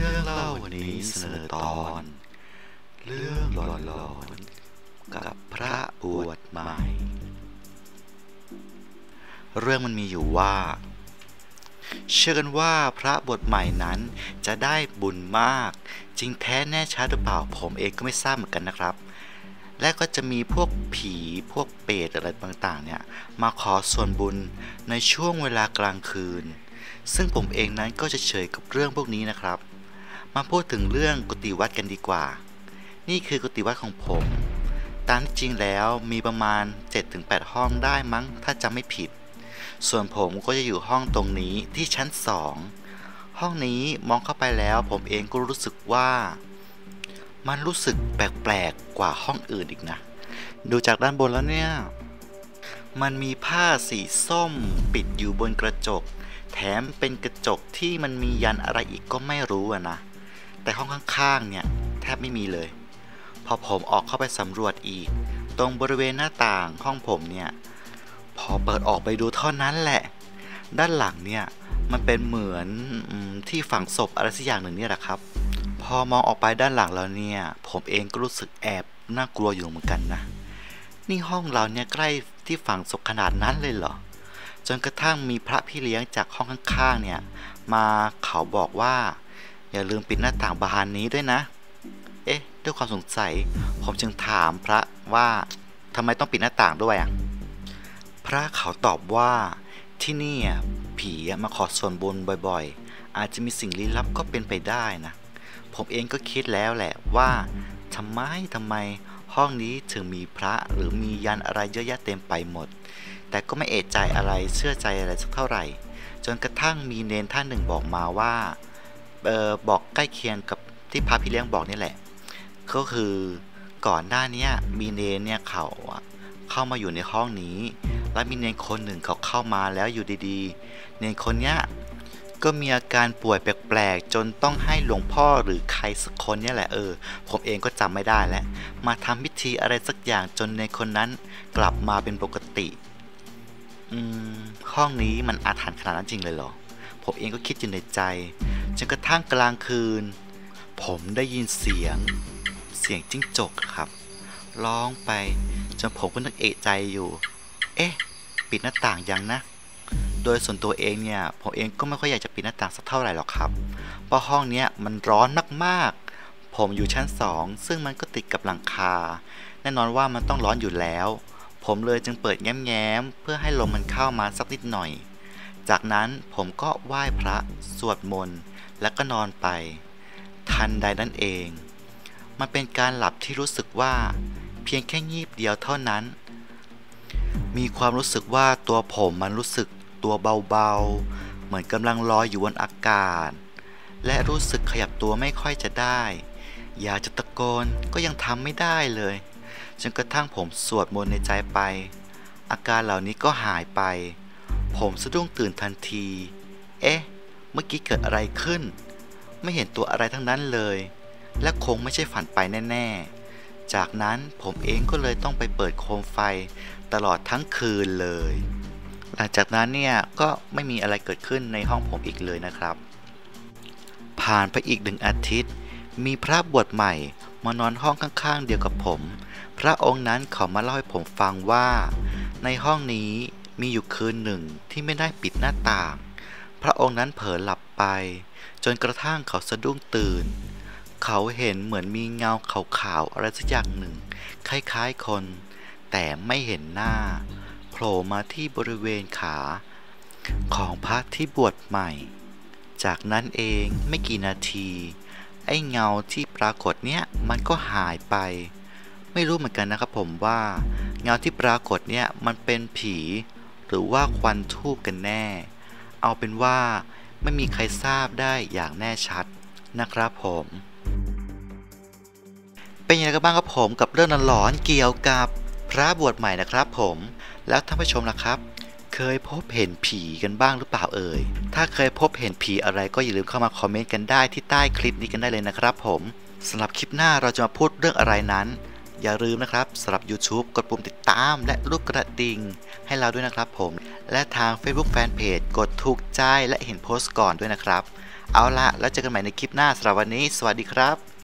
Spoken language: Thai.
เรื่องเล่าวันนี้เสนอตอน เรื่องหลอนๆกับพระบวชใหม่ เรื่องมันมีอยู่ว่า เชื่อกันว่าพระบวชใหม่นั้นจะได้บุญมาก จริงแท้แน่ชัดหรือเปล่าผมเองก็ไม่ทราบเหมือนกันนะครับ และก็จะมีพวกผีพวกเปรตอะไรต่างๆ เนี่ย มาขอส่วนบุญในช่วงเวลากลางคืนซึ่งผมเองนั้นก็จะเฉยกับเรื่องพวกนี้นะครับ มาพูดถึงเรื่องกุฏิวัดกันดีกว่า นี่คือกุฏิวัดของผม ตามที่จริงแล้วมีประมาณ 7-8 ห้องได้มั้งถ้าจำไม่ผิด ส่วนผมก็จะอยู่ห้องตรงนี้ที่ชั้น 2 ห้องนี้มองเข้าไปแล้วผมเองก็รู้สึกว่า มันรู้สึกแปลกๆกว่าห้องอื่นอีกนะ ดูจากด้านบนแล้วเนี่ย มันมีผ้าสีส้มปิดอยู่บนกระจก แถมเป็นกระจกที่มันมียันอะไรอีกก็ไม่รู้อะนะ แต่ห้องข้างๆเนี่ยแทบไม่มีเลย พอผมออกเข้าไปสำรวจอีก ตรงบริเวณหน้าต่างห้องผมเนี่ยพอเปิดออกไปดูเท่านั้นแหละ ด้านหลังเนี่ยมันเป็นเหมือนที่ฝังศพอะไรสักอย่างหนึ่งเนี่ยแหละครับ พอมองออกไปด้านหลังแล้วเนี่ย ผมเองก็รู้สึกแอบน่ากลัวอยู่เหมือนกันนะ นี่ห้องเราเนี่ยใกล้ที่ฝังศพขนาดนั้นเลยเหรอ จนกระทั่งมีพระพี่เลี้ยงจากห้องข้างๆเนี่ย มาเขาบอกว่า อย่าลืมปิดหน้าต่างบานนี้ด้วยนะ เอ๊ะ ด้วยความสงสัย ผมจึงถามพระว่าทำไมต้องปิดหน้าต่างด้วยอะ พระเขาตอบว่าที่นี่ผีมาขอส่วนบุญบ่อยๆ อาจจะมีสิ่งลี้ลับก็เป็นไปได้นะ ผมเองก็คิดแล้วแหละว่าทำไมทำไมห้องนี้ถึงมีพระหรือมียันอะไรเยอะแยะเต็มไปหมด แต่ก็ไม่เอะใจอะไรเชื่อใจอะไรสักเท่าไหร่ จนกระทั่งมีเนนท่านหนึ่งบอกมาว่า ออบอกใกล้เคียงกับที่พระพี่เลี้ยงบอกนี่แหละ ก็คือก่อนหน้านี้มีเนนเนี่ยเขาเข้ามาอยู่ในห้องนี้ แล้วมีเนนคนหนึ่งเขาเข้ามาแล้วอยู่ดีๆ เนนคนเนี้ยก็มีอาการป่วยแปลกๆ จนต้องให้หลวงพ่อหรือใครสักคนเนี่ยแหละเออ ผมเองก็จำไม่ได้แล้ว มาทำพิธีอะไรสักอย่างจนในคนนั้นกลับมาเป็นปกติ อืม ห้องนี้มันอาถรรพ์ขนาดนั้นจริงเลยเหรอ ผมเองก็คิดอยู่ในใจจนกระทั่งกลางคืน ผมได้ยินเสียง เสียงจิ้งจกครับร้องไปจนผมก็นึกเอะใจอยู่ เอ๊ะ ปิดหน้าต่างยังนะ โดยส่วนตัวเองเนี่ย ผมเองก็ไม่ค่อยอยากจะปิดหน้าต่างสักเท่าไหร่หรอกครับ เพราะห้องเนี้ยมันร้อนมากๆ ผมอยู่ชั้นสองซึ่งมันก็ติดกับหลังคา แน่นอนว่ามันต้องร้อนอยู่แล้ว ผมเลยจึงเปิดแง้มๆ เพื่อให้ลมมันเข้ามาสักนิดหน่อย จากนั้นผมก็ไหว้พระสวดมนต์แล้วก็นอนไป ทันใดนั้นเอง มันเป็นการหลับที่รู้สึกว่า เพียงแค่งีบเดียวเท่านั้น มีความรู้สึกว่าตัวผมมันรู้สึกตัวเบาๆ เหมือนกำลังลอยอยู่บนอากาศ และรู้สึกขยับตัวไม่ค่อยจะได้ อยากจะตะโกนก็ยังทำไม่ได้เลย จนกระทั่งผมสวดมนต์ในใจไป อาการเหล่านี้ก็หายไป ผมสะดุ้งตื่นทันที เอ๊ะ เมื่อกี้เกิดอะไรขึ้น ไม่เห็นตัวอะไรทั้งนั้นเลย และคงไม่ใช่ฝันไปแน่ ๆ จากนั้นผมเองก็เลยต้องไปเปิดโคมไฟตลอดทั้งคืนเลย หลังจากนั้นเนี่ยก็ไม่มีอะไรเกิดขึ้นในห้องผมอีกเลยนะครับ ผ่านไปอีกหนึ่งอาทิตย์ มีพระบวชใหม่มานอนห้องข้างๆ เดียวกับผม พระองค์นั้นเขามาเล่าให้ผมฟังว่า ในห้องนี้ มีอยู่คืนหนึ่งที่ไม่ได้ปิดหน้าต่าง พระองค์นั้นเผลอหลับไป จนกระทั่งเขาสะดุ้งตื่น เขาเห็นเหมือนมีเงาขาวๆอะไรสักอย่างหนึ่ง คล้ายๆคน แต่ไม่เห็นหน้า โผล่มาที่บริเวณขา ของพระที่บวชใหม่ จากนั้นเองไม่กี่นาที ไอ้เงาที่ปรากฏเนี่ยมันก็หายไป ไม่รู้เหมือนกันนะครับผมว่า เงาที่ปรากฏเนี่ยมันเป็นผี หรือว่าควันทูบกันแน่ เอาเป็นว่าไม่มีใครทราบได้อย่างแน่ชัดนะครับผม เป็นยังไงกันบ้างครับผมกับเรื่องหลอนเกี่ยวกับพระบวชใหม่นะครับผม แล้วท่านผู้ชมละครับ เคยพบเห็นผีกันบ้างหรือเปล่าเอ่ย ถ้าเคยพบเห็นผีอะไรก็อย่าลืมเข้ามาคอมเมนต์กันได้ที่ใต้คลิปนี้กันได้เลยนะครับผมสำหรับคลิปหน้าเราจะมาพูดเรื่องอะไรนั้น อย่าลืมนะครับสำหรับ YouTube กดปุ่มติดตามและรูปกระดิ่ง ให้เราด้วยนะครับผม และทาง Facebook Fanpage กดถูกใจและเห็นโพสต์ก่อนด้วยนะครับ เอาละแล้วเจอกันใหม่ในคลิปหน้าสำหรับวันนี้ สวัสดีครับ